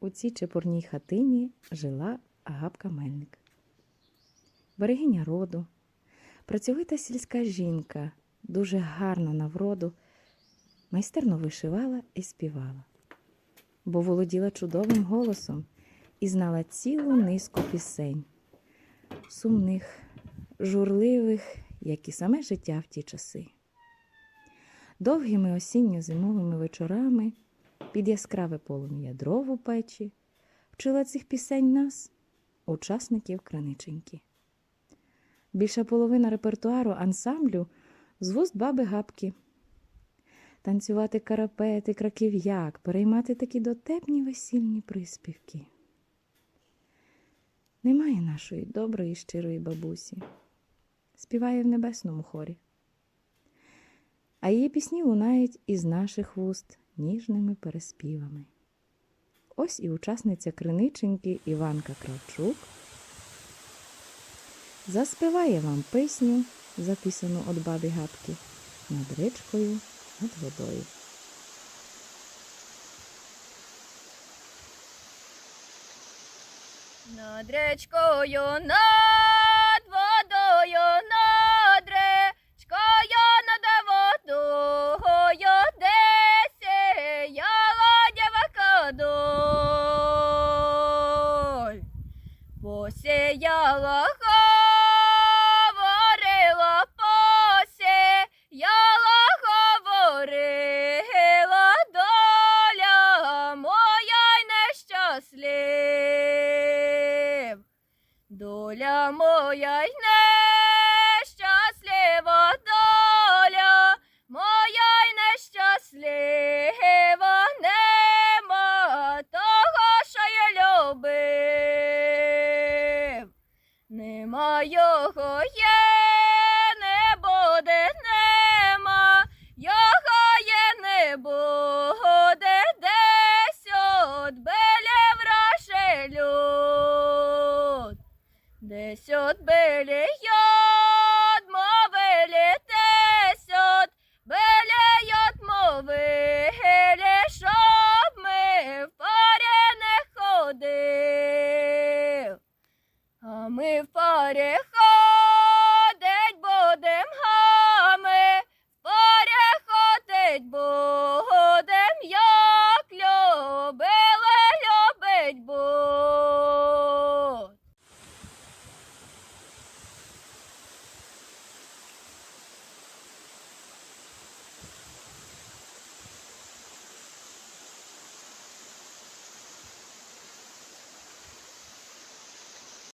у цій чепурній хатині жила Агапка Мельник. Берегиня роду, працьовита сільська жінка, дуже гарна на вроду, майстерно вишивала і співала, бо володіла чудовим голосом і знала цілу низку пісень, сумних, журливих, як і саме життя в ті часи. Довгими осінньо-зимовими вечорами під яскраве полум'я дров у печі вчила цих пісень нас, учасників краниченьки. Більша половина репертуару ансамблю з вуст баби гапки. Танцювати карапети, краків'як, переймати такі дотепні весільні приспівки. Немає нашої доброї щирої бабусі. Співає в небесному хорі. А її пісні лунають із наших вуст ніжними переспівами. Ось і учасниця криниченьки Іванка Кравчук заспіває вам пісню, записану від баби Гапки, над річкою, над водою. Над речкою, над Доля моя й нещаслива, доля моя й нещаслива, нема того, що я любив, нема його є. Белі йод мовили, тесот, били, йод мовили, щоб ми в парі не ходив, а ми в парі ходив.